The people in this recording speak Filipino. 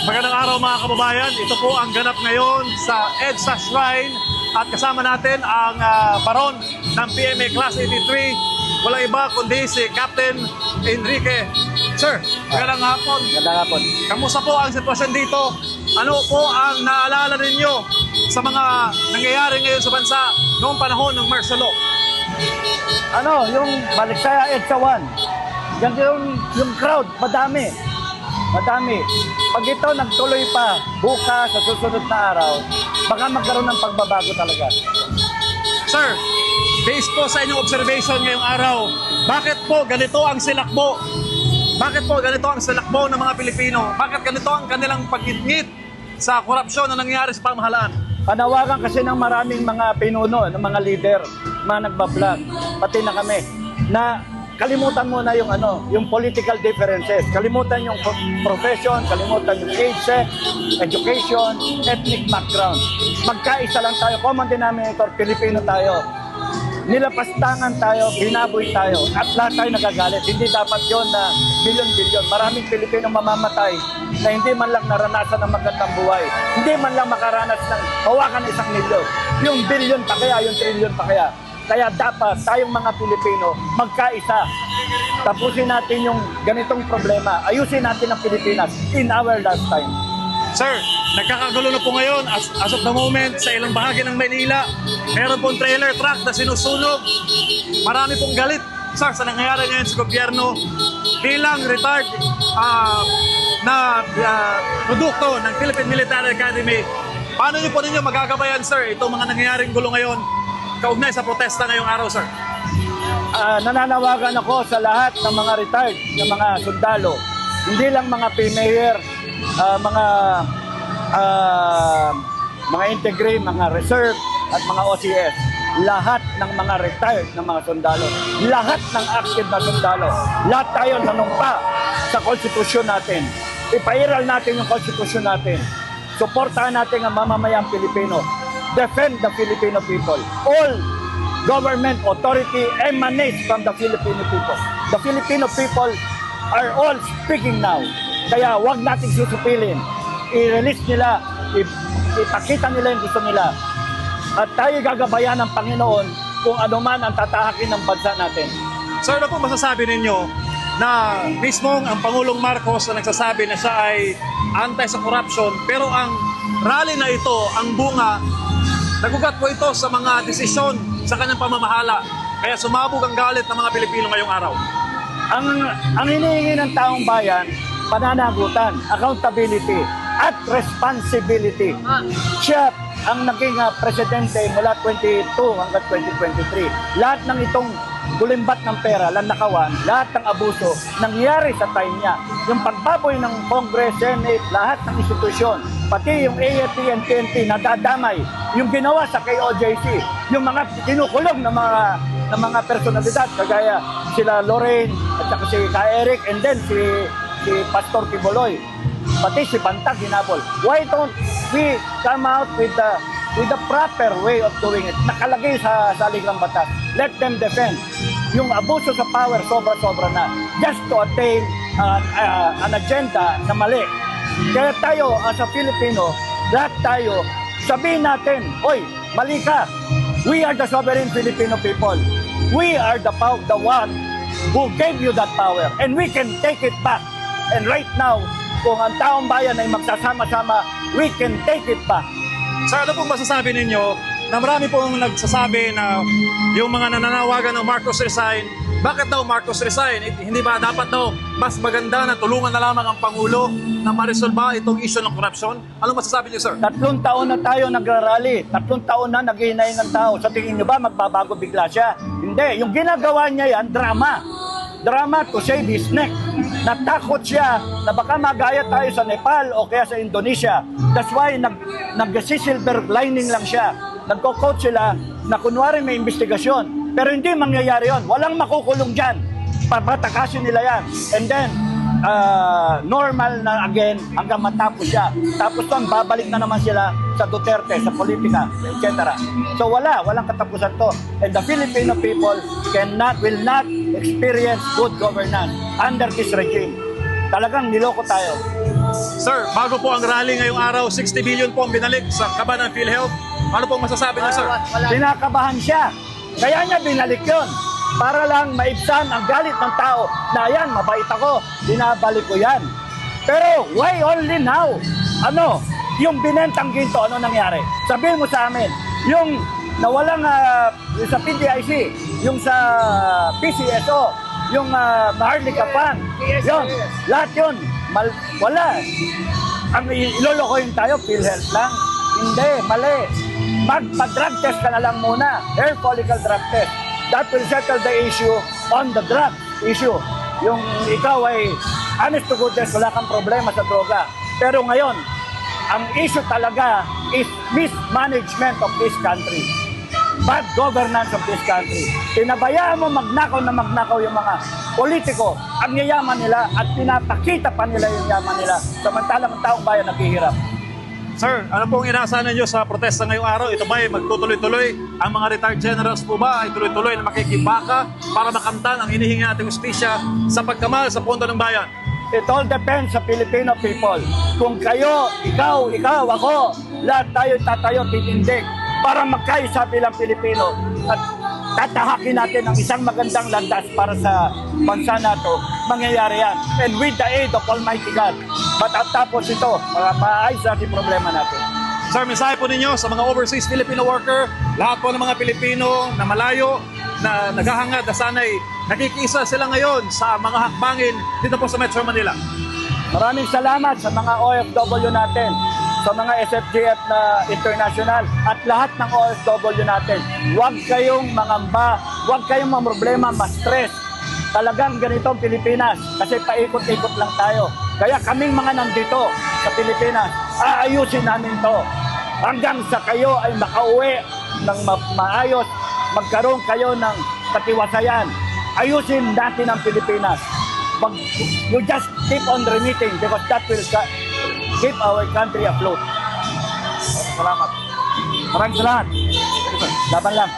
Magandang araw mga kababayan. Ito po ang ganap ngayon sa EDSA Shrine at kasama natin ang baron ng PMA Class 83. Walang iba kundi si Captain Enrique. Sir, magandang hapon. Ganda nga po. Kamusta po ang sitwasyon dito? Ano po ang naalala ninyo sa mga nangyayari ngayon sa bansa noong panahon ng martial law? Ano, yung Baliksaya EDSA 1. Yan yung, yung crowd, madami. Madami. Pag ito nagtuloy pa bukas sa susunod na araw, baka magkaroon ng pagbabago talaga. Sir, based po sa inyong observation ngayong araw, bakit po ganito ang silakbo? Bakit po ganito ang silakbo ng mga Pilipino? Bakit ganito ang kanilang pagkitngit sa korupsyon na nangyayari sa pamahalaan? Panawagan kasi ng maraming mga pinuno, ng mga leader, mga nagbablog, pati na kami, na kalimutan mo na yung ano, yung political differences. Kalimutan yung pro- profession, kalimutan yung age, education, ethnic background. Magkaisa lang tayo, common denominator, Pilipino tayo. Nilapastangan tayo, binaboy tayo, at lahat tayo nagagalit. Hindi dapat yon na bilyon-bilyon. Maraming Pilipino mamamatay na hindi man lang naranasan ng magandang buhay. Hindi man lang makaranas ng hawakan ng isang milyon. Yung bilyon pa kaya, yung trilyon pa kaya. Kaya dapat tayong mga Pilipino magkaisa. Tapusin natin yung ganitong problema. Ayusin natin ang Pilipinas in our lifetime. Sir, nagkakagulo na po ngayon as, as of the moment sa ilang bahagi ng Manila. Meron pong trailer truck na sinusunog. Marami pong galit sir, sa nangyayari ngayon sa gobyerno bilang retired ah, na ah, produkto ng Philippine Military Academy. Paano niyo po ninyo magagabayan, sir, itong mga nangyayaring gulo ngayon kaugnay sa protesta ngayong araw, sir? Ah, nananawagan ako sa lahat ng mga retired, ng mga sundalo. Hindi lang mga PMAyer, ah, mga ah, mga integrate, mga reserve, at mga OCS. Lahat ng mga retired ng mga sundalo. Lahat ng active na sundalo. Lahat tayo nanumpa sa konstitusyon natin. Ipairal natin yung konstitusyon natin. Suportahan natin ang mamamayang Pilipino. Defend the Filipino people. All government authority emanates from the Filipino people. The Filipino people are all speaking now. Kaya wag nating susupilin. I-release nila, ipakita nila yung gusto nila. At tayo gagabayan ng Panginoon kung ano man ang tatahakin ng bansa natin. Sir, ano po masasabi ninyo na mismong ang Pangulong Marcos na nagsasabi na siya ay anti sa corruption pero ang rally na ito, ang bunga, nagugat po ito sa mga desisyon sa kanyang pamamahala. Kaya sumabog ang galit ng mga Pilipino ngayong araw. Ang, ang hinihingi ng taong bayan, pananagutan, accountability, at responsibility. Siya ang naging ah, presidente mula 22 hanggang 2023. Lahat ng itong bulimbat ng pera, landakawan, lahat ng abuso, nangyari sa time niya. Yung pagbaboy ng Congress, Senate, lahat ng institusyon, pati yung AFP and PNP nadadamay, yung ginawa sa KOJC, yung mga kinukulong ng mga ng mga personalidad kagaya sila Lorraine at saka si Ka Eric and then si si Pastor Tiboloy. Pati si Bantag hinabol. Why don't we come out with the with the proper way of doing it? Nakalagay sa sa ligang batas let them defend. Yung abuso sa power sobra-sobra na. Just to attain uh, uh, an agenda na mali kaya tayo as a Filipino lahat tayo sabihin natin oy mali ka We are the sovereign Filipino people. We are the pow- the one who gave you that power and we can take it back. And right now, kung ang taong bayan ay magsasama-sama, we can take it back. Sir, ano pong masasabi ninyo na marami pong nagsasabi na yung mga nananawagan ng Marcos resign, bakit daw Marcos resign? Eh, Hindi ba dapat daw mas maganda na tulungan na lamang ang Pangulo na ma-resolve itong issue ng korupsyon? Ano masasabi niyo, sir? Tatlong taon na tayo nagrarally. Tatlong taon na naghihinay ng tao. Sa tingin nyo ba magbabago bigla siya? Hindi. Yung ginagawa niya yan, drama. Drama to save his neck. Natakot siya na baka magaya tayo sa Nepal o kaya sa Indonesia. That's why nag, nag-silver lining lang siya. Nagko-coach sila na kunwari may investigasyon. Pero hindi mangyayari yon. Walang makukulong dyan. Papatakasin nila yan. And then, ah, normal na again hanggang matapos siya. Tapos doon, babalik na naman sila sa Duterte, sa politika, etc. So wala, walang katapusan to. And the Filipino people cannot, will not experience good governance under this regime. Talagang niloko tayo. Sir, bago po ang rally ngayong araw, 60 billion po ang binalik sa kaba ng PhilHealth. Ano pong masasabi niyo, sir? Kinakabahan siya. Kaya niya binalik yun. Para lang maibsan ang galit ng tao na yan, mabait ako, binabalik ko yan. Pero why only now? Ano? Yung binentang ginto, ano nangyari? Sabihin mo sa amin, yung nawalang ah, yung sa PDIC, yung sa PCSO, yung uh, Maharlika Pan, yun, lahat yun, mal- wala. Ang ilolokohin tayo, PhilHealth lang. Hindi, mali. Magpa-drug test ka na lang muna. Hair follicle drug test. That will settle the issue on the drug issue. Yung ikaw ay honest to goodness, wala kang problema sa droga. Pero ngayon, ang issue talaga is mismanagement of this country. Bad governance of this country. Pinabayaan mo magnakaw na magnakaw yung mga politiko, ang yayaman nila at pinapakita pa nila yung yaman nila. Samantalang ang taong bayan naghihirap. Sir, ano pong inaasahan niyo sa protesta ngayong araw? Ito ba ay magtutuloy-tuloy? Ang mga retired generals po ba ay tuloy-tuloy na makikibaka para makamtan ang hinihingi nating justisya sa pagkamal sa pondo ng bayan? It all depends sa Filipino people. Kung kayo, ikaw, ikaw, ako, lahat tayo tatayo, titindig para magkaisa bilang Pilipino at tatahakin natin ang isang magandang landas para sa bansa nato, mangyayari yan. And with the aid of Almighty God. Matatapos ito, ma- maayos natin problema natin. Sir, mensahe po ninyo sa mga overseas Filipino worker, lahat po ng mga Pilipino na malayo, na naghahangad na sana'y nakikisa sila ngayon sa mga hakbangin dito po sa Metro Manila. Maraming salamat sa mga OFW natin, sa mga SFGF na international at lahat ng OFW natin. Huwag kayong mangamba, huwag kayong mga problema, ma-stress. Talagang ganito ang Pilipinas kasi paikot-ikot lang tayo. Kaya kaming mga nandito sa Pilipinas, aayusin namin to. Hanggang sa kayo ay makauwi ng ma- maayos, magkaroon kayo ng katiwasayan. Ayusin natin ang Pilipinas. Mag, you just keep on remitting because that will keep our country afloat. Salamat. Maraming salamat. Laban lang.